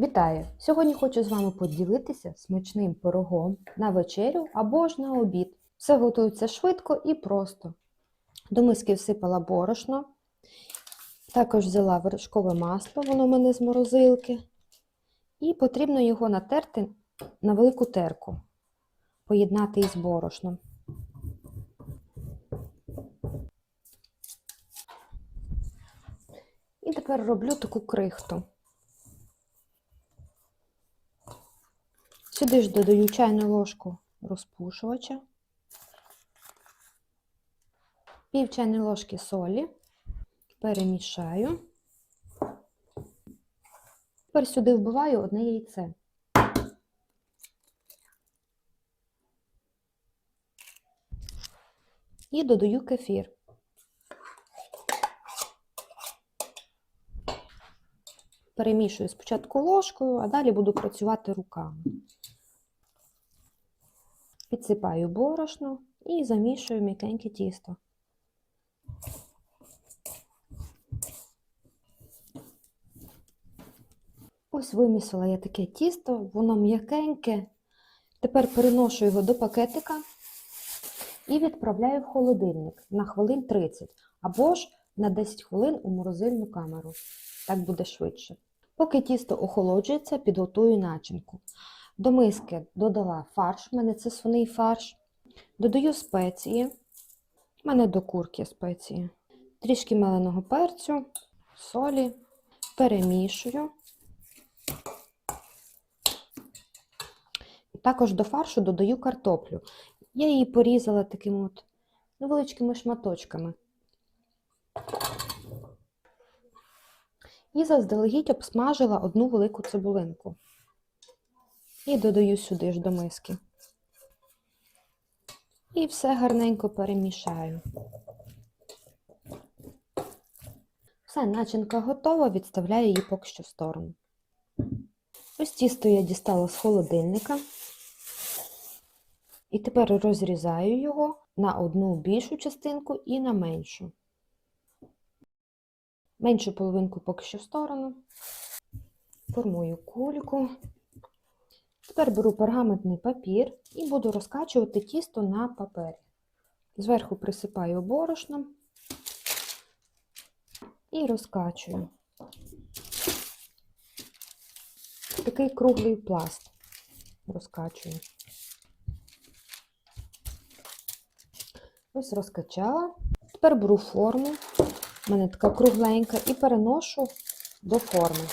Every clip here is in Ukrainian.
Вітаю! Сьогодні хочу з вами поділитися смачним пирогом на вечерю або ж на обід. Все готується швидко і просто. До миски всипала борошно, також взяла вершкове масло, воно в мене з морозилки, і потрібно його натерти на велику терку, поєднати із борошном. І тепер роблю таку крихту. Сюди ж додаю чайну ложку розпушувача, пів чайної ложки солі, перемішаю. Тепер сюди вбиваю одне яйце. І додаю кефір. Перемішую спочатку ложкою, а далі буду працювати руками. Підсипаю борошно і замішую м'якеньке тісто. Ось вимісила я таке тісто, воно м'якеньке. Тепер переношу його до пакетика і відправляю в холодильник на хвилин 30 або ж на 10 хвилин у морозильну камеру. Так буде швидше. Поки тісто охолоджується, підготую начинку. До миски додала фарш, в мене це свиний фарш. Додаю спеції. У мене до курки спеції. Трішки меленого перцю, солі, перемішую. Також до фаршу додаю картоплю. Я її порізала такими от невеличкими шматочками. І заздалегідь обсмажила одну велику цибулинку. І додаю сюди ж до миски. І все гарненько перемішаю. Все, начинка готова, відставляю її поки що в сторону. Ось тісто я дістала з холодильника. І тепер розрізаю його на одну більшу частинку і на меншу. Меншу половинку поки що в сторону. Формую кульку. Тепер беру пергаментний папір і буду розкачувати тісто на папері. Зверху присипаю борошном і розкачую. Такий круглий пласт розкачую. Ось розкачала. Тепер беру форму, у мене така кругленька, і переношу до форми.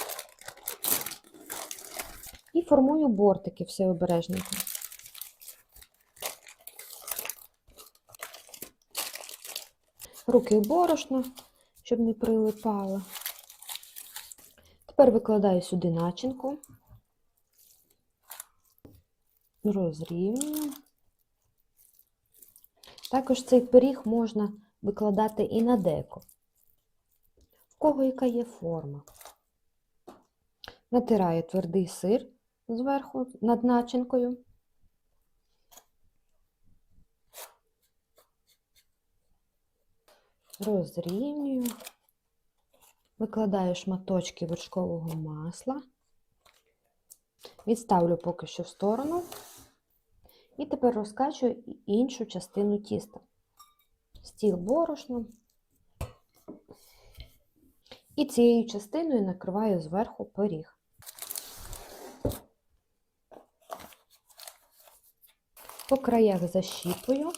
І формую бортики все обережненько. Руки в борошно, щоб не прилипало. Тепер викладаю сюди начинку, розрівнюю. Також цей пиріг можна викладати і на деко, в кого яка є форма. Натираю твердий сир зверху над начинкою. Розрівнюю, викладаю шматочки вершкового масла, відставлю поки що в сторону. І тепер розкачую іншу частину тіста. Стіл борошном. І цією частиною накриваю зверху пиріг. По краях защіпую.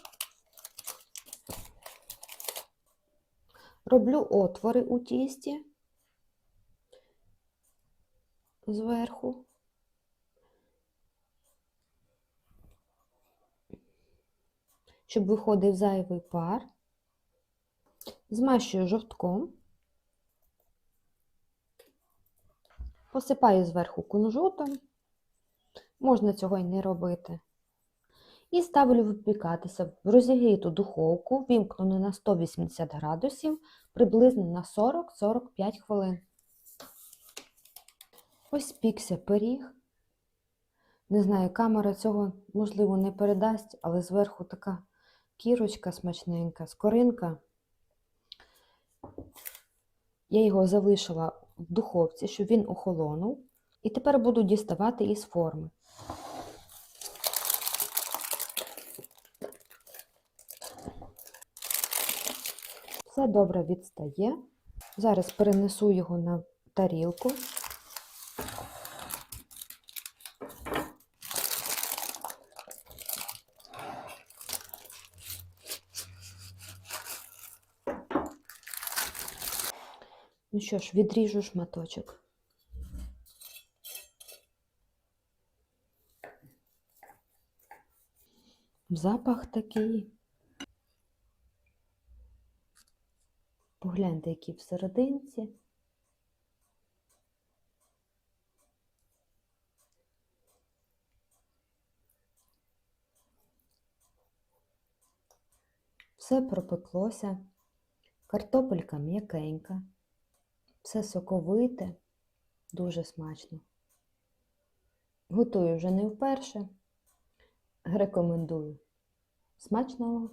Роблю отвори у тісті зверху. щоб виходив зайвий пар. Змащую жовтком, посипаю зверху кунжутом, можна цього й не робити. І ставлю випікатися в розігріту духовку, вімкнену на 180 градусів, приблизно на 40-45 хвилин. Ось пікся пиріг. Не знаю, камера цього, можливо, не передасть, але зверху така кірочка смачненька, скоринка. Я його залишила в духовці, щоб він охолонув. І тепер буду діставати із форми. Все добре відстає. Зараз перенесу його на тарілку. Ну що ж, відріжу шматочок. Запах такий. Погляньте, які всерединці. Все пропеклося, картопелька м'якенька, все соковите, дуже смачно. Готую вже не вперше. Рекомендую. Смачного!